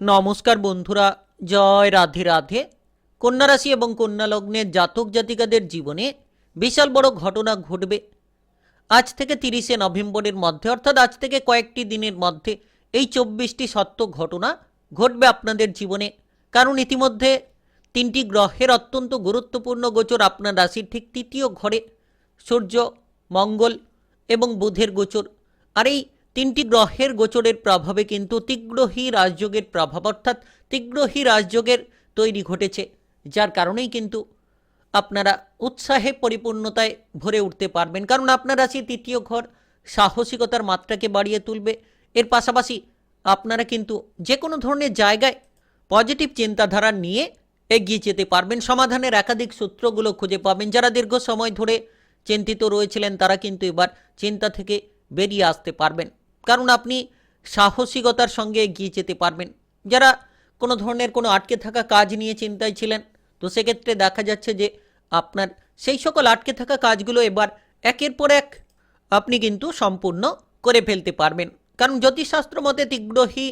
নমস্কার বন্ধুরা, জয় রাধে রাধে। কন্যা রাশি এবং কন্যা লগ্নের জাতক জাতিকাদের জীবনে বিশাল বড় ঘটনা ঘটবে। আজ থেকে তিরিশে নভেম্বরের মধ্যে, অর্থাৎ আজ থেকে কয়েকটি দিনের মধ্যে এই চব্বিশটি সত্য ঘটনা ঘটবে আপনাদের জীবনে। কারণ ইতিমধ্যে তিনটি গ্রহের অত্যন্ত গুরুত্বপূর্ণ গোচর আপনার রাশির ঠিক তৃতীয় ঘরে, সূর্য, মঙ্গল এবং বুধের গোচর। আর এই তিনটি গ্রহের গোচরের প্রভাবে কিন্তু তীগ্রহী রাজযোগের প্রভাব, অর্থাৎ তীগ্রহী রাজযোগের তৈরি ঘটেছে, যার কারণেই কিন্তু আপনারা উৎসাহে পরিপূর্ণতায় ভরে উঠতে পারবেন। কারণ আপনার রাশি তৃতীয় ঘর সাহসিকতার মাত্রাকে বাড়িয়ে তুলবে। এর পাশাপাশি আপনারা কিন্তু যে কোনো ধরনের জায়গায় পজিটিভ চিন্তাধারা নিয়ে এগিয়ে যেতে পারবেন। সমাধানের একাধিক সূত্রগুলো খুঁজে পাবেন। যারা দীর্ঘ সময় ধরে চিন্তিত রয়েছিলেন, তারা কিন্তু এবার চিন্তা থেকে বেরিয়ে আসতে পারবেন। কারণ আপনি সাহসিকতার সঙ্গে এগিয়ে যেতে পারবেন। যারা কোনো ধরনের কোনো আটকে থাকা কাজ নিয়ে চিন্তায় ছিলেন, তো সেক্ষেত্রে দেখা যাচ্ছে যে আপনার সেই সকল আটকে থাকা কাজগুলো এবার একের পর এক আপনি কিন্তু সম্পূর্ণ করে ফেলতে পারবেন। কারণ জ্যোতিষশাস্ত্র মতে তীব্রহী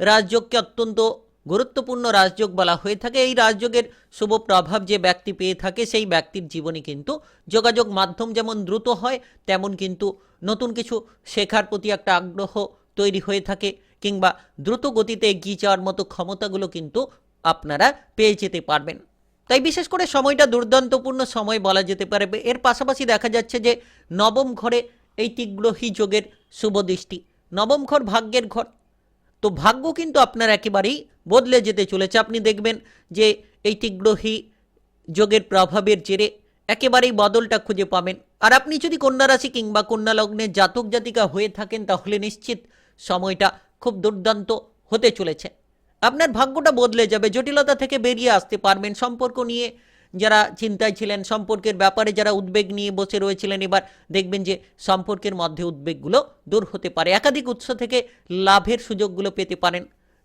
রাজযোগকে অত্যন্ত গুরুত্বপূর্ণ রাজযোগ বলা হয়ে থাকে। এই রাজযোগের শুভ প্রভাব যে ব্যক্তি পেয়ে থাকে, সেই ব্যক্তির জীবনে কিন্তু যোগাযোগ মাধ্যম যেমন দ্রুত হয়, তেমন কিন্তু নতুন কিছু শেখার প্রতি একটা আগ্রহ তৈরি হয়ে থাকে কিংবা দ্রুত গতিতে এগিয়ে যাওয়ার মতো ক্ষমতাগুলো কিন্তু আপনারা পেয়ে যেতে পারবেন। তাই বিশেষ করে সময়টা দুর্দান্তপূর্ণ সময় বলা যেতে পারে। এর পাশাপাশি দেখা যাচ্ছে যে নবম ঘরে এই তীগ্রহী যোগের শুভ দৃষ্টি। নবম ঘর ভাগ্যের ঘর। তো ভাগ্য কিন্তু আপনার একেবারেই বদলে যেতে চলেছে। আপনি দেখবেন যে এই তীগ্রহী যোগের প্রভাবের জেরে একেবারেই বদলটা খুঁজে পাবেন। আর আপনি যদি কন্যা রাশি কিংবা কন্যা লগ্নের জাতক জাতিকা হয়ে থাকেন, তাহলে নিশ্চিত সময়টা খুব দুর্দান্ত হতে চলেছে। আপনার ভাগ্যটা বদলে যাবে, জটিলতা থেকে বেরিয়ে আসতে পারবেন। সম্পর্ক নিয়ে যারা চিন্তায় ছিলেন, সম্পর্কের ব্যাপারে যারা উদ্বেগ নিয়ে বসে রয়েছিলেন, এবার দেখবেন যে সম্পর্কের মধ্যে উদ্বেগগুলো দূর হতে পারে। একাধিক উৎস থেকে লাভের সুযোগগুলো পেতে পারেন।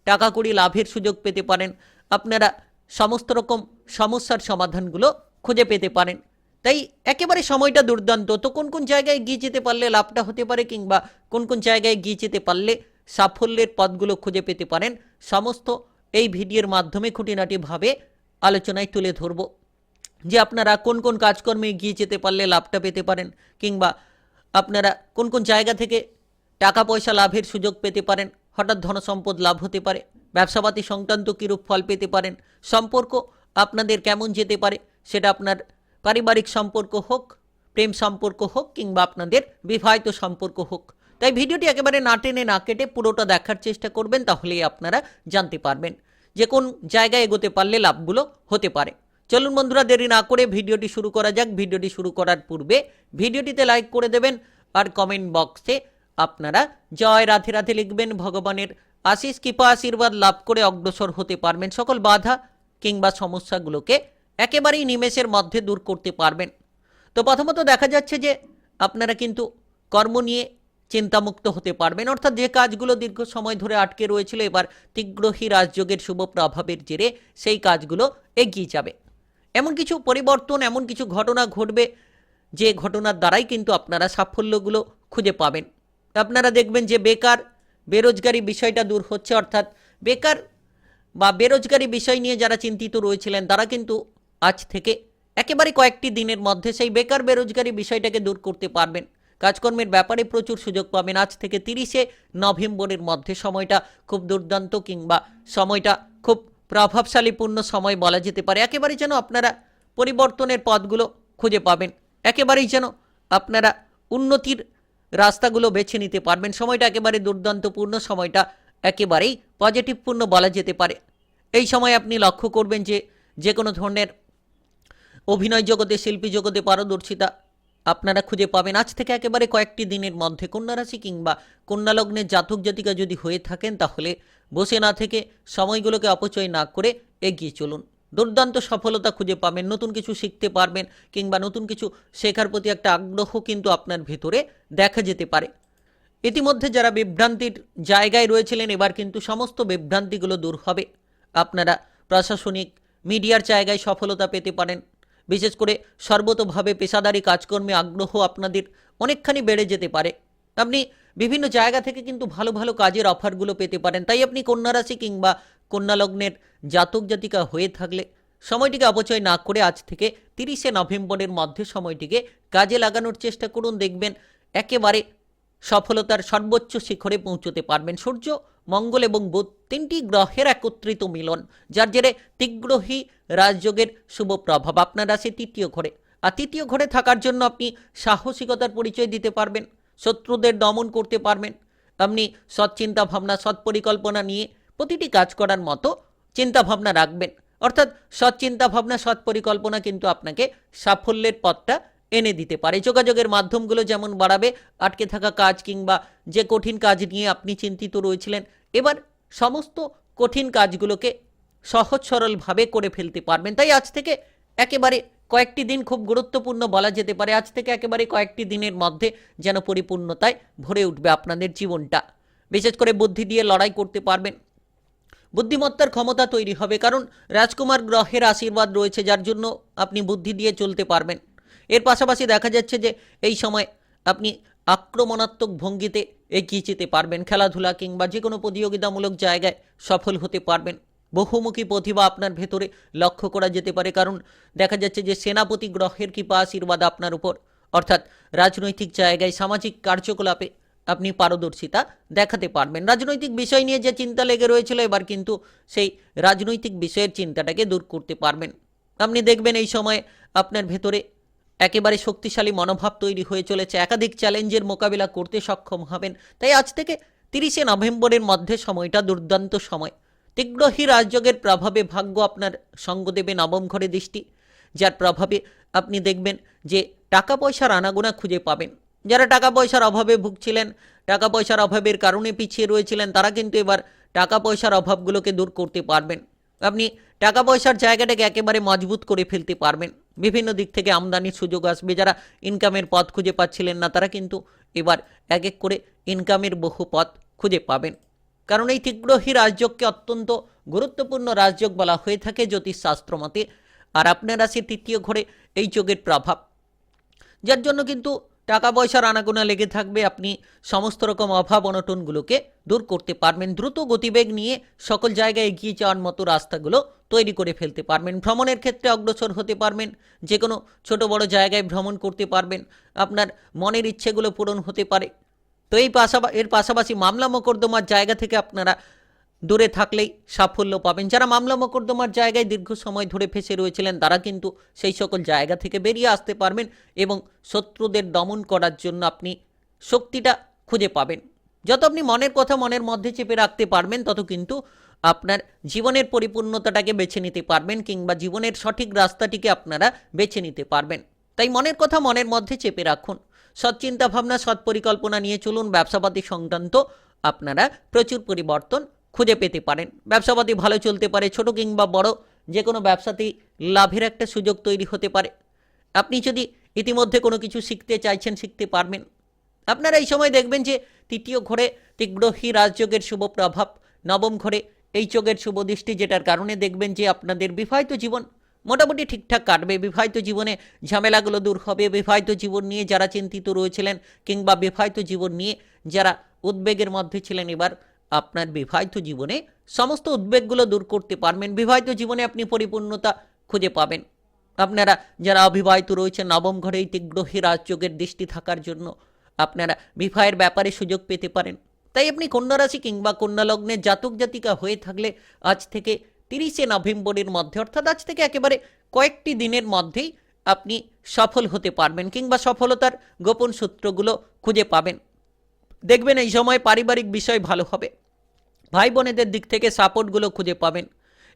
টাকা কড়ি লাভের সুযোগ পেতে পারেন। আপনারা সমস্ত রকম সমস্যার সমাধানগুলো খুঁজে পেতে পারেন। তাই একেবারে সময়টা দুর্দান্ত। তো কোন কোন জায়গায় গিয়ে যেতে পারলে লাভটা হতে পারে কিংবা কোন কোন জায়গায় গিয়ে যেতে পারলে সাফল্যের পথগুলো খুঁজে পেতে পারেন, সমস্ত এই ভিডিওর মাধ্যমে খুঁটিনাটিভাবে আলোচনায় তুলে ধরব। যে আপনারা কোন কোন কাজকর্মে এগিয়ে যেতে পারলে লাভটা পেতে পারেন, কিংবা আপনারা কোন কোন জায়গা থেকে টাকা পয়সা লাভের সুযোগ পেতে পারেন, হঠাৎ ধনসম্পদ লাভ হতে পারে, ব্যবসাপাতি সংক্রান্ত কীরূপ ফল পেতে পারেন, সম্পর্ক আপনাদের কেমন যেতে পারে, সেটা আপনার পারিবারিক সম্পর্ক হোক, প্রেম সম্পর্ক হোক, কিংবা আপনাদের বিবাহিত সম্পর্ক হোক। তাই ভিডিওটি একেবারে না টেনে না কেটে পুরোটা দেখার চেষ্টা করবেন, তাহলেই আপনারা জানতে পারবেন যে কোন জায়গায় এগোতে পারলে লাভগুলো হতে পারে। চলুন বন্ধুরা, দেরি না করে ভিডিওটি শুরু করা যাক। ভিডিওটি শুরু করার পূর্বে ভিডিওটিতে লাইক করে দেবেন আর কমেন্ট বক্সে আপনারা জয় রাধে রাধে লিখবেন, ভগবানের আশিস কৃপা, আশীর্বাদ লাভ করে অগ্রসর হতে পারবেন। সকল বাধা কিংবা সমস্যাগুলোকে একেবারেই নিমেষের মধ্যে দূর করতে পারবেন। তো প্রথমত দেখা যাচ্ছে যে আপনারা কিন্তু কর্ম নিয়ে চিন্তামুক্ত হতে পারবেন। অর্থাৎ যে কাজগুলো দীর্ঘ সময় ধরে আটকে রয়েছিল, এবার তীগ্রহী রাজযোগের শুভ প্রভাবের জেরে সেই কাজগুলো এগিয়ে যাবে। এমন কিছু পরিবর্তন, এমন কিছু ঘটনা ঘটবে, যে ঘটনার দ্বারাই কিন্তু আপনারা সাফল্যগুলো খুঁজে পাবেন। আপনারা দেখবেন যে বেকার, বেরোজগারি বিষয়টা দূর হচ্ছে, অর্থাৎ বেকার বা বেরোজগারি বিষয় নিয়ে যারা চিন্তিত রয়েছিলেন, তারা কিন্তু আজ থেকে একেবারে কয়েকটি দিনের মধ্যে সেই বেকার, বেরোজগারি বিষয়টাকে দূর করতে পারবেন। কাজকর্মের ব্যাপারে প্রচুর সুযোগ পাবেন। আজ থেকে তিরিশে নভেম্বরের মধ্যে সময়টা খুব দুর্দান্ত কিংবা সময়টা খুব প্রভাবশালীপূর্ণ সময় বলা যেতে পারে। একেবারে যেন আপনারা পরিবর্তনের পথগুলো খুঁজে পাবেন। একেবারেই যেন আপনারা উন্নতির রাস্তাগুলো বেছে নিতে পারবেন। সময়টা একেবারে দুর্দান্তপূর্ণ, সময়টা একেবারেই পজিটিভপূর্ণ বলা যেতে পারে। এই সময় আপনি লক্ষ্য করবেন যে যে কোনো ধরনের অভিনয় জগতে, শিল্পী জগতে পারদর্শিতা আপনারা খুঁজে পাবেন। আজ থেকে একেবারে কয়েকটি দিনের মধ্যে, কন্যা রাশি কিংবা কন্যা লগ্নের জাতক জাতিকা যদি হয়ে থাকেন, তাহলে বসে না থেকে সময়গুলোকে অপচয় না করে এগিয়ে চলুন। দুর্দান্ত সফলতা খুঁজে পাবেন, নতুন কিছু শিখতে পারবেন কিংবা নতুন কিছু শেখার প্রতি একটা আগ্রহ কিন্তু আপনার ভেতরে দেখা যেতে পারে। ইতিমধ্যে যারা বিভ্রান্তির জায়গায় রয়েছিলেন, এবার কিন্তু সমস্ত বিভ্রান্তিগুলো দূর হবে। আপনারা প্রশাসনিক মিডিয়ার জায়গায় সফলতা পেতে পারেন। বিশেষ করে সর্বতোভাবে পেশাদারি কাজকর্মে আগ্রহ আপনাদের অনেকখানি বেড়ে যেতে পারে। আপনি বিভিন্ন জায়গা থেকে কিন্তু ভালো ভালো কাজের অফারগুলো পেতে পারেন। তাই আপনি কন্যা রাশি কিংবা কন্যা লগ্নের জাতক জাতিকা হয়ে থাকলে সময়টিকে অপচয় না করে আজ থেকে তিরিশে নভেম্বরের মধ্যে সময়টিকে কাজে লাগানোর চেষ্টা করুন। দেখবেন একেবারে সফলতার সর্বোচ্চ শিখরে পৌঁছতে পারবেন। সূর্য, মঙ্গল এবং বুধ তিনটি গ্রহের একত্রিত মিলন, যার জেরে তিগ্রহী রাজযোগের শুভ প্রভাব। আপনার আছে তৃতীয় ঘরে, আর তৃতীয় ঘরে থাকার জন্য আপনি সাহসিকতার পরিচয় দিতে পারবেন। শত্রুদের দমন করতে পারবেন। আপনি সৎ চিন্তা ভাবনা সৎ পরিকল্পনা নিয়ে প্রতিটি কাজ করার মতো চিন্তা ভাবনা রাখবেন। অর্থাৎ সৎ চিন্তা ভাবনা সৎ পরিকল্পনা কিন্তু আপনাকে সাফল্যের পথটা এনে দিতে পারে। যোগাযোগের মাধ্যমগুলো যেমন বাড়াবে, আটকে থাকা কাজ কিংবা যে কঠিন কাজ নিয়ে আপনি চিন্তিত রয়েছিলেন, এবার সমস্ত কঠিন কাজগুলোকে সহজ সরলভাবে করে ফেলতে পারবেন। তাই আজ থেকে একেবারে কয়েকটি দিন খুব গুরুত্বপূর্ণ বলা যেতে পারে। আজ থেকে একেবারে কয়েকটি দিনের মধ্যে যেন পরিপূর্ণতায় ভরে উঠবে আপনাদের জীবনটা। বিশেষ করে বুদ্ধি দিয়ে লড়াই করতে পারবেন। বুদ্ধিমত্তার ক্ষমতা তৈরি হবে, কারণ রাজকুমার গ্রহের আশীর্বাদ রয়েছে, যার জন্য আপনি বুদ্ধি দিয়ে চলতে পারবেন। এর পাশাপাশি দেখা যাচ্ছে যে এই সময় আপনি আক্রমণাত্মক ভঙ্গিতে এগিয়ে যেতে পারবেন। খেলাধুলা কিংবা যে কোনো প্রতিযোগিতামূলক জায়গায় সফল হতে পারবেন। বহুমুখী প্রতিভা আপনার ভেতরে লক্ষ্য করা যেতে পারে। কারণ দেখা যাচ্ছে যে সেনাপতি গ্রহের কৃপা আশীর্বাদ আপনার উপর। অর্থাৎ রাজনৈতিক জায়গায় সামাজিক কার্যকলাপে আপনি পারদর্শিতা দেখাতে পারবেন। রাজনৈতিক বিষয় নিয়ে যে চিন্তা লেগে রয়েছিল, এবার কিন্তু সেই রাজনৈতিক বিষয়ের চিন্তাটাকে দূর করতে পারবেন। আপনি দেখবেন এই সময় আপনার ভেতরে একেবারে শক্তিশালী মনোভাব তৈরি হয়ে চলেছে। একাধিক চ্যালেঞ্জের মোকাবিলা করতে সক্ষম হবেন। তাই আজ থেকে তিরিশে নভেম্বরের মধ্যে সময়টা দুর্দান্ত সময়। তীগ্রহী রাজযোগের প্রভাবে ভাগ্য আপনার সঙ্গ দেবে নবম ঘরে দৃষ্টি। যার প্রভাবে আপনি দেখবেন যে টাকা পয়সার আনাগোনা খুঁজে পাবেন। যারা টাকা পয়সার অভাবে ভুগছিলেন, টাকা পয়সার অভাবের কারণে পিছিয়ে রয়েছিলেন, তারা কিন্তু এবার টাকা পয়সার অভাবগুলোকে দূর করতে পারবেন। আপনি টাকা পয়সার জায়গাটাকে একেবারে মজবুত করে ফেলতে পারবেন। বিভিন্ন দিক থেকে আমদানির সুযোগ আসবে। যারা ইনকামের পথ খুঁজে পাচ্ছিলেন না, তারা কিন্তু এবার এক এক করে ইনকামের বহু পথ খুঁজে পাবেন। কারণ এই তীগ্রহী রাজযোগকে অত্যন্ত গুরুত্বপূর্ণ রাজযোগ বলা হয়ে থাকে জ্যোতিষশাস্ত্র মতে আর আপনার রাশির তৃতীয় ঘরে এই যোগের প্রভাব। যার জন্য কিন্তু টাকা পয়সার আনাগোনা লেগে থাকবে। আপনি সমস্ত রকম অভাব অনটনগুলোকে দূর করতে পারবেন। দ্রুত গতিবেগ নিয়ে সকল জায়গায় এগিয়ে যাওয়ার মতো রাস্তাগুলো তৈরি করে ফেলতে পারবেন। ভ্রমণের ক্ষেত্রে অগ্রসর হতে পারবেন। যে কোনো ছোট বড় জায়গায় ভ্রমণ করতে পারবেন। আপনার মনের ইচ্ছেগুলো পূরণ হতে পারে। তো এই পাশাপা, এর পাশাপাশি মামলা মোকদ্দমার জায়গা থেকে আপনারা দূরে থাকলেই সাফল্য পাবেন। যারা মামলা মোকদ্দমার জায়গায় দীর্ঘ সময় ধরে ফেসে রয়েছিলেন, তারা কিন্তু সেই সকল জায়গা থেকে বেরিয়ে আসতে পারবেন এবং শত্রুদের দমন করার জন্য আপনি শক্তিটা খুঁজে পাবেন। যত আপনি মনের কথা মনের মধ্যে চেপে রাখতে পারবেন, তত কিন্তু আপনার জীবনের পরিপূর্ণতাটাকে বেছে নিতে পারবেন কিংবা জীবনের সঠিক রাস্তাটিকে আপনারা বেছে নিতে পারবেন। তাই মনের কথা মনের মধ্যে চেপে রাখুন। সৎ চিন্তা ভাবনা সৎ পরিকল্পনা নিয়ে চলুন। ব্যবসাপাতি সংক্রান্ত আপনারা প্রচুর পরিবর্তন খুঁজে পেতে পারেন। ব্যবসাপাতি ভালো চলতে পারে, ছোট কিংবা বড় যে কোনো ব্যবসাতেই লাভের একটা সুযোগ তৈরি হতে পারে। আপনি যদি ইতিমধ্যে কোনো কিছু শিখতে চাইছেন, শিখতে পারবেন। আপনারা এই সময় দেখবেন যে তৃতীয় ঘরে তীগ্রহী রাজযোগের শুভ প্রভাব, নবম ঘরে এই যোগের শুভ দৃষ্টি, যেটার কারণে দেখবেন যে আপনাদের বিবাহিত জীবন মোটামুটি ঠিকঠাক কাটবে। বিবাহিত জীবনে ঝামেলাগুলো দূর হবে। বিবাহিত জীবন নিয়ে যারা চিন্তিত রয়েছিলেন কিংবা বিবাহিত জীবন নিয়ে যারা উদ্বেগের মধ্যে ছিলেন, এবার আপনার বিবাহিত জীবনে সমস্ত উদ্বেগগুলো দূর করতে পারবেন। বিবাহিত জীবনে আপনি পরিপূর্ণতা খুঁজে পাবেন। আপনারা যারা অবিবাহিত রয়েছেন, নবম ঘরে তীগ্রহী রাজযোগের দৃষ্টি থাকার জন্য আপনারা বিবাহের ব্যাপারে সুযোগ পেতে পারেন। তাই আপনি কন্যা রাশি কিংবা কন্যা লগ্নের জাতক জাতিকা হয়ে থাকলে আজ থেকে তিরিশে নভেম্বরের মধ্যে, অর্থাৎ আজ থেকে একেবারে কয়েকটি দিনের মধ্যেই আপনি সফল হতে পারবেন কিংবা সফলতার গোপন সূত্রগুলো খুঁজে পাবেন। দেখবেন এই সময় পারিবারিক বিষয় ভালো হবে। ভাই বোনেদের দিক থেকে সাপোর্টগুলো খুঁজে পাবেন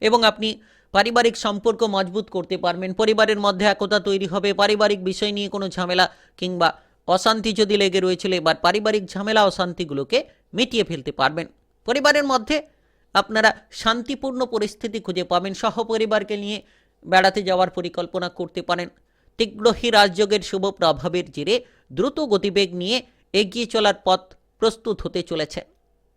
এবং আপনি পারিবারিক সম্পর্ক মজবুত করতে পারবেন। পরিবারের মধ্যে একতা তৈরি হবে, পারিবারিক বিষয় নিয়ে কোনো ঝামেলা কিংবা অশান্তি যদি লেগে রয়েছিল, এবার পারিবারিক ঝামেলা অশান্তিগুলোকে মিটিয়ে ফেলতে পারবেন। পরিবারের মধ্যে আপনারা শান্তিপূর্ণ পরিস্থিতি খুঁজে পাবেন, সহপরিবারকে নিয়ে বেড়াতে যাওয়ার পরিকল্পনা করতে পারেন। তীগ্রহী রাজযোগের শুভ প্রভাবের জেরে দ্রুত গতিবেগ নিয়ে এগিয়ে চলার পথ প্রস্তুত হতে চলেছে।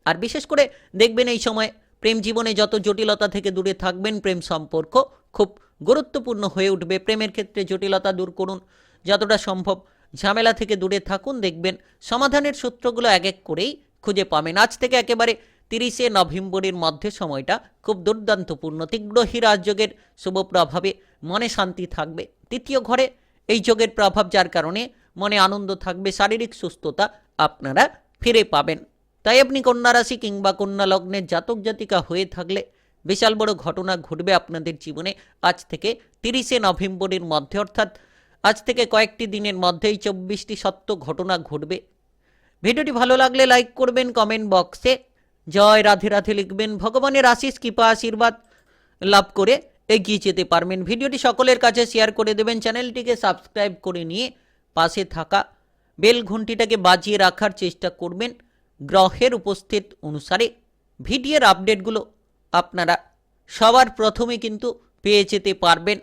আর বিশেষ করে দেখবেন এই সময় প্রেম জীবনে যত জটিলতা থেকে দূরে থাকবেন, প্রেম সম্পর্ক খুব গুরুত্বপূর্ণ হয়ে উঠবে। প্রেমের ক্ষেত্রে জটিলতা দূর করুন। যতটা সম্ভব ঝামেলা থেকে দূরে থাকুন। দেখবেন সমাধানের সূত্রগুলো এক এক করেই খুঁজে পাবেন। আজ থেকে একেবারে তিরিশে নভেম্বরের মধ্যে সময়টা খুব দুর্দান্তপূর্ণ। তীব্র হীরাযোগের শুভ প্রভাবে মনে শান্তি থাকবে। তৃতীয় ঘরে এই যোগের প্রভাব যার কারণে মনে আনন্দ থাকবে, শারীরিক সুস্থতা আপনারা ফিরে পাবেন। তাই আপনি কন্যা রাশি কিংবা কন্যা লগ্নের জাতক জাতিকা হয়ে থাকলে বিশাল বড় ঘটনা ঘটবে আপনাদের জীবনে। আজ থেকে তিরিশে নভেম্বরের মধ্যে, অর্থাৎ আজ থেকে কয়েকটি দিনের মধ্যেই চব্বিশটি সত্য ঘটনা ঘটবে। ভিডিওটি ভালো লাগলে লাইক করবেন, কমেন্ট বক্সে জয় রাধে রাধে লিখবেন ভগবানের আশিস, কৃপা, আশীর্বাদ লাভ করে এগিয়ে যেতে পারবেন। ভিডিওটি সকলের কাছে শেয়ার করে দেবেন। চ্যানেলটিকে সাবস্ক্রাইব করে নিয়ে পাশে থাকা বেল ঘন্টিটাকে বাজিয়ে রাখার চেষ্টা করবেন। গ্রহের উপস্থিত অনুসারে ভিডিওর আপডেটগুলো আপনারা সবার প্রথমে কিন্তু পেয়ে যেতে পারবেন।